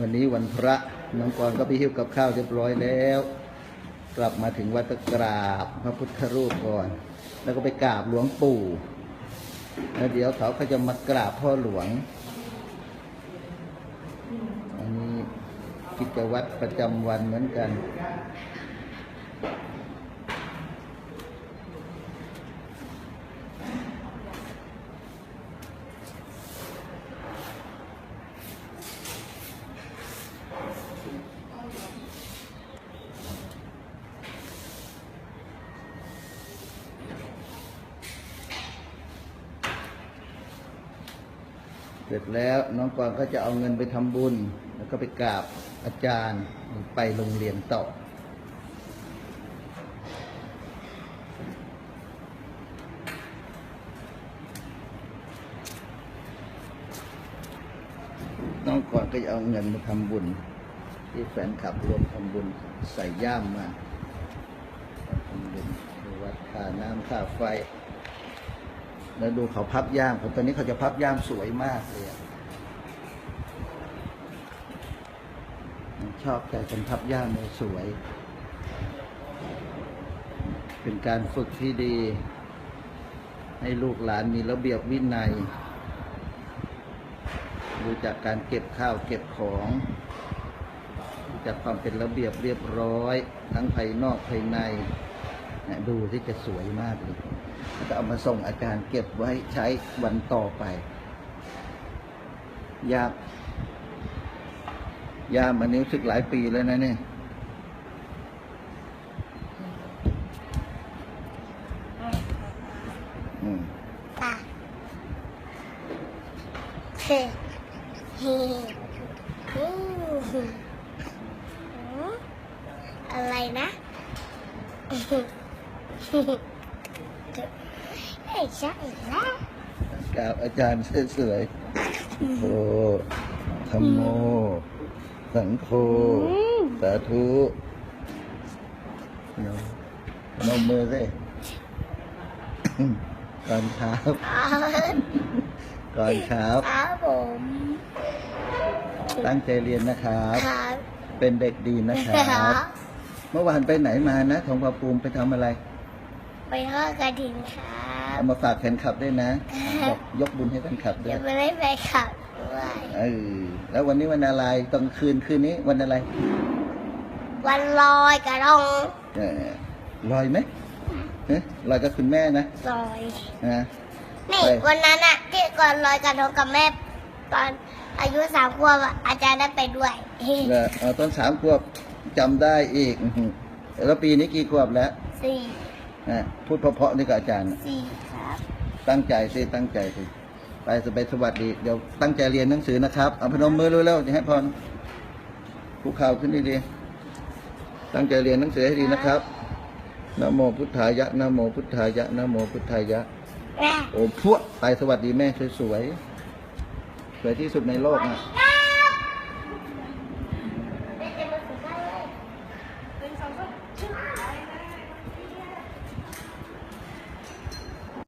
วันนี้วันพระน้องกรก็ไปหิ้วกับข้าวเรียบร้อยแล้ว กลับมาถึงวัดกราบพระพุทธรูปก่อน แล้วก็ไปกราบหลวงปู่แล้วเดี๋ยวเขาก็จะมากราบพ่อหลวงอันนี้กิจวัตรประจำวันเหมือนกัน เสร็จแล้วน้องกวางก็จะเอาเงินไปทำบุญ แล้วก็ไปกราบอาจารย์ไปโรงเรียนต่อ น้องกวางก็จะเอาเงินมาทำบุญ ที่แฟนคลับรวมทำบุญใส่ย่ามมาทำบุญวัดค่าน้ำค่าไฟ แล้วดูเขาพับย่ามตอนนี้เขาจะพับย่ามสวยมากเลยชอบใจกันพับย่ามเลยสวย เป็นการฝึกที่ดี ให้ลูกหลานมีระเบียบวินัยรู้จักการเก็บข้าวเก็บของรู้จักความเป็นระเบียบเรียบร้อย ทั้งภายนอกภายใน นี่ยดูที่จะสวยมากเลยก็เอามาส่งอาจารย์เก็บไว้ใช้วันต่อไป ยา ยามอันนี้รู้สึกหลายปีแล้วนะเนี่ยอืมตาเอะไรนะ ไม่ใช่นะกราบอาจารย์สวยๆโอ้ธรรมโม สังโฆ สาธุเนาะพนมมือสิก่อนเช้าก่อนเช้าครับผม ตั้งใจเรียนนะครับครับ เป็นเด็กดีนะครับ เมื่อวานไปไหนมานะทองผาภูมิไปทำอะไร ไปทอดกระถิ่นครับเอามาฝากแฟนคลับด้วยนะบอกยกบุญให้แฟนคลับด้วจะยไม่ได้ไปขับด้วยเออแล้ววันนี้วันอะไรตอนคืนคืนนี้วันอะไร วันลอยกระทงเออลอยไหมเอ๊ะลอยกับคุณแม่นะลอยนะนี่ไปวันนั้นอะที่ก่อนลอยกระทงกับแม่ตอนอายุสามขวบอะอาจารย์ได้ไปด้วยแล้วเอาตอนสามขวบจำได้อีกอื้อหือแล้วปีนี้กี่ขวบแล้วสี่ นะพูดเพราะๆนี่กับอาจารย์สี่ครับ ตั้งใจสิตั้งใจสิไปสบายสวัสดี เดี๋ยวตั้งใจเรียนหนังสือนะครับเอาพนมมือเร็วๆจะให้พรภูเขาขึ้นดีๆตั้งใจเรียนหนังสือให้ดีนะครับนะโมพุทธายะนะโมพุทธายะนะโมพุทธายะแม่โอ้พวกไปสวัสดีแม่สวยๆสวยที่สุดในโลกนะแม่